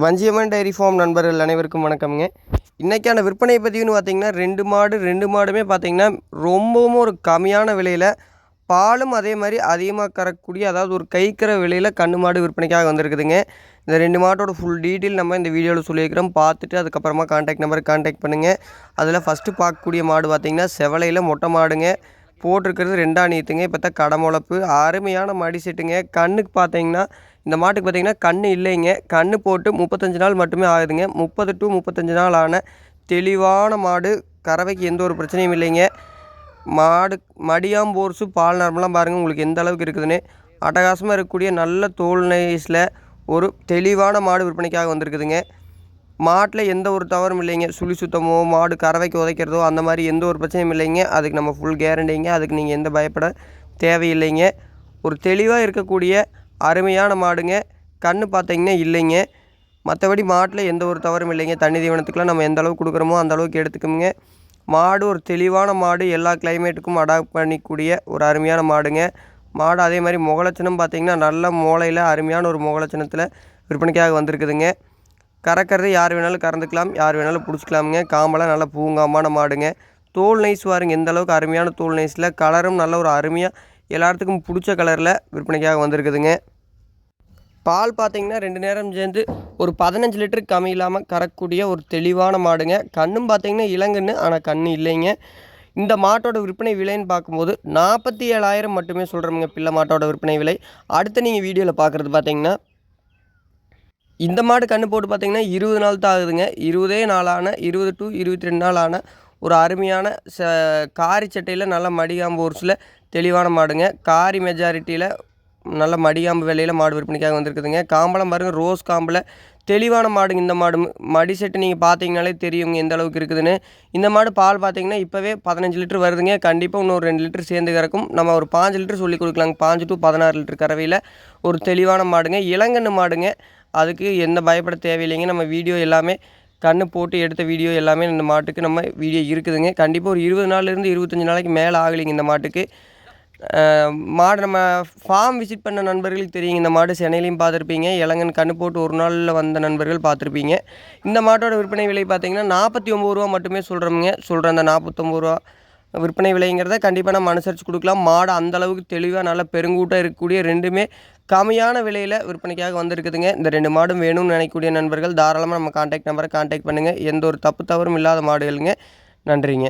Vanjiamman dairy farm நண்பர்கள் அனைவருக்கும் வணக்கம்ங்க. இன்றைக்கான விற்பனை பதிவுன்னு பார்த்திங்கன்னா ரெண்டு மாடு ரெண்டு மாடுமே பார்த்திங்கன்னா ரொம்பவும் ஒரு கம்மியான விலையில் பாலும் அதே மாதிரி அதிகமாக கறக்கூடிய அதாவது ஒரு கைக்கிற விலையில் கண்ணு மாடு விற்பனைக்காக வந்திருக்குதுங்க. இந்த ரெண்டு மாட்டோட ஃபுல் டீட்டெயில் நம்ம இந்த வீடியோவில் சொல்லியிருக்கிறோம். பார்த்துட்டு அதுக்கப்புறமா காண்டாக்ட் நம்பருக்கு காண்டாக்ட் பண்ணுங்கள் அதில் ஃபஸ்ட்டு பார்க்கக்கூடிய மாடு பார்த்தீங்கன்னா செவலையில் மொட்டை மாடுங்க. போட்டிருக்கிறது ரெண்டாம் நீத்துங்க இப்போ தான் கடமுளப்பு அருமையான மடி செட்டுங்க. கண்ணுக்கு பார்த்தீங்கன்னா இந்த மாட்டுக்கு பார்த்தீங்கன்னா கண் இல்லைங்க. கண் போட்டு முப்பத்தஞ்சு நாள் மட்டுமே ஆகுதுங்க. முப்பது டு முப்பத்தஞ்சு நாள் ஆன தெளிவான மாடு. கறவைக்கு எந்த ஒரு பிரச்சனையும் இல்லைங்க. மாடு மடியாம்போர்ஸு பால் நரம்பெலாம் பாருங்கள் உங்களுக்கு எந்த அளவுக்கு இருக்குதுன்னு. அட்டகாசமாக இருக்கக்கூடிய நல்ல தோல் நைஸில் ஒரு தெளிவான மாடு விற்பனைக்காக வந்திருக்குதுங்க. மாட்டில் எந்த ஒரு தவறும் இல்லைங்க. சுழி சுத்தமோ மாடு கறவைக்கு உதைக்கிறதோ அந்த மாதிரி எந்த ஒரு பிரச்சனையும் இல்லைங்க. அதுக்கு நம்ம ஃபுல் கேரண்டிங்க அதுக்கு நீங்கள் எந்த பயப்பட தேவையில்லைங்க. ஒரு தெளிவாக இருக்கக்கூடிய அருமையான மாடுங்க. கண்ணு பார்த்தீங்கன்னா இல்லைங்க. மற்றபடி மாட்டில் எந்த ஒரு தவறும் இல்லைங்க. தண்ணி தீவனத்துக்குலாம் நம்ம எந்த அளவுக்கு கொடுக்குறோமோ அந்த அளவுக்கு எடுத்துக்கோங்க மாடு ஒரு தெளிவான மாடு எல்லா கிளைமேட்டுக்கும் அடாப்ட் பண்ணிக்கூடிய ஒரு அருமையான மாடுங்க. மாடு அதே மாதிரி முகலட்சணம் பார்த்திங்கன்னா நல்ல மூளையில் அருமையான ஒரு முகலட்சணத்தில் விற்பனைக்காக வந்திருக்குதுங்க. கறக்கிறது யார் வேணாலும் கறந்துக்கலாம் யார் வேணாலும் பிடிச்சிக்கலாமுங்க. காம்பெல்லாம் நல்லா பூங்காமான மாடுங்க. தோல் நைஸ் பாருங்கள் எந்த அளவுக்கு அருமையான தோல் நைஸில். கலரும் நல்ல ஒரு அருமையாக எல்லாத்துக்கும் பிடிச்ச கலரில் விற்பனைக்காக வந்திருக்குதுங்க. பால் பார்த்தீங்கன்னா ரெண்டு நேரம் சேர்ந்து ஒரு பதினஞ்சு லிட்டருக்கு கம்மி இல்லாமல் கறக்கூடிய ஒரு தெளிவான மாடுங்க. கண்ணும் பார்த்தீங்கன்னா இளங்குன்னு ஆனால் கண் இல்லைங்க. இந்த மாட்டோட விற்பனை விலைன்னு பார்க்கும்போது நாற்பத்தி ஏழாயிரம் மட்டுமே சொல்கிறோமுங்க பிள்ளை மாட்டோட விற்பனை விலை. அடுத்து நீங்கள் வீடியோவில் பார்க்குறது பார்த்தீங்கன்னா இந்த மாடு கன்று போட்டு பார்த்தீங்கன்னா இருபது நாள் தான் ஆகுதுங்க. இருபதே நாளான இருபது டு இருபத்தி ரெண்டு நாள் ஆன ஒரு அருமையான ச காரி சட்டையில் நல்ல மடிகாம்பு ஒரு தெளிவான மாடுங்க. காரி மெஜாரிட்டியில் நல்ல மடிகாம்பு விலையில் மாடு விற்பனைக்காக வந்திருக்குதுங்க. காம்பளம் பாருங்கள் ரோஸ் காம்பில் தெளிவான மாடுங்க இந்த மாடு. மடி செட்டு நீங்கள் பார்த்தீங்கனாலே தெரியுங்க எந்த அளவுக்கு இருக்குதுன்னு. இந்த மாடு பால் பார்த்தீங்கன்னா இப்போவே பதினஞ்சு லிட்டர் வருதுங்க. கண்டிப்பாக இன்னொரு ரெண்டு லிட்டர் சேர்ந்து கறக்கும். நம்ம ஒரு பாஞ்சு லிட்டர் சொல்லி கொடுக்கலாங்க. பாஞ்சு டு பதினாறு லிட்டர் கறவையில் ஒரு தெளிவான மாடுங்க. இளங்கன்று மாடுங்க. அதுக்கு எந்த பயப்பட தேவையில்லைங்க. நம்ம வீடியோ எல்லாமே கண்ணு போட்டு எடுத்த வீடியோ எல்லாமே இந்த மாட்டுக்கு நம்ம வீடியோ இருக்குதுங்க. கண்டிப்பாக ஒரு இருபது நாள்லேருந்து இருபத்தஞ்சி நாளைக்கு மேலே ஆகலைங்க இந்த மாட்டுக்கு. மாடு நம்ம ஃபார்ம் விசிட் பண்ண நண்பர்களுக்கு தெரியுங்க. இந்த மாடு சென்னையிலையும் பார்த்துருப்பீங்க. இளங்கன் கண்ணு போட்டு ஒரு நாளில் வந்த நண்பர்கள் பார்த்துருப்பீங்க. இந்த மாட்டோட விற்பனை விலை பார்த்தீங்கன்னா நாற்பத்தி ஒம்பது ரூபா மட்டுமே சொல்கிறோமுங்க சொல்கிற அந்த நாற்பத்தொம்பது ரூபா விற்பனை விலைங்கிறத கண்டிப்பாக நம்ம அனுசரித்து கொடுக்கலாம். மாடு அந்தளவுக்கு தெளிவாக நல்லா பெருங்கூட்டம் இருக்கக்கூடிய ரெண்டுமே கம்மியான விலையில் விற்பனைக்காக வந்திருக்குதுங்க. இந்த ரெண்டு மாடும் வேணும்னு நினைக்கக்கூடிய நண்பர்கள் தாராளமாக நம்ம கான்டாக்ட் நம்பரை கான்டாக்ட் பண்ணுங்கள் எந்த ஒரு தப்பு தவறும் இல்லாத மாடுகளுங்க. நன்றிங்க.